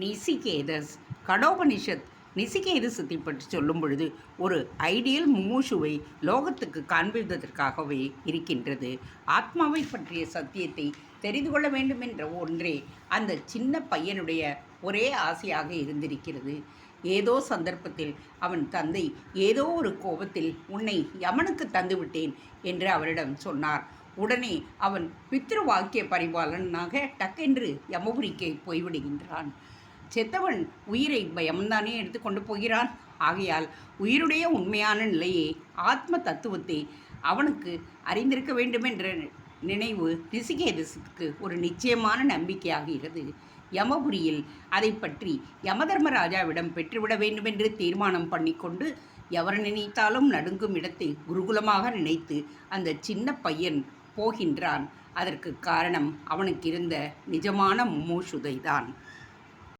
நிசிகேதஸ் கடோபனிஷத் நிசிகேதசத்தை பற்றி சொல்லும் பொழுது ஒரு ஐடியல் முமூஷுவை லோகத்துக்கு காண்பிப்பதற்காகவே இருக்கின்றது. ஆத்மாவை பற்றிய சத்தியத்தை தெரிந்து கொள்ள வேண்டும் என்ற ஒன்றே அந்த சின்ன பையனுடைய ஒரே ஆசையாக இருந்திருக்கிறது. ஏதோ சந்தர்ப்பத்தில் அவன் தந்தை ஏதோ ஒரு கோபத்தில் உன்னை யமனுக்கு தந்துவிட்டேன் என்று அவரிடம் சொன்னார். உடனே அவன் பித்ரு வாக்கிய பரிபாலனாக டக்கென்று யமபுரிக்கு போய்விடுகின்றான். செத்தவன் உயிரை பயம்தானே எடுத்துக்கொண்டு போகிறான்? ஆகையால் உயிருடைய உண்மையான நிலையை ஆத்ம தத்துவத்தை அவனுக்கு அறிந்திருக்க வேண்டுமென்ற நினைவு ரிஷிகேதஸுக்கு ஒரு நிச்சயமான நம்பிக்கையாகிறது. யமபுரியில் அதை பற்றி யமதர்மராஜாவிடம் பெற்றுவிட வேண்டுமென்று தீர்மானம் பண்ணிக்கொண்டு எவர் நினைத்தாலும் நடுங்கும் இடத்தை குருகுலமாக நினைத்து அந்த சின்ன பையன் போகின்றான். அதற்கு காரணம் அவனுக்கு இருந்த நிஜமான முமூஷுதைதான்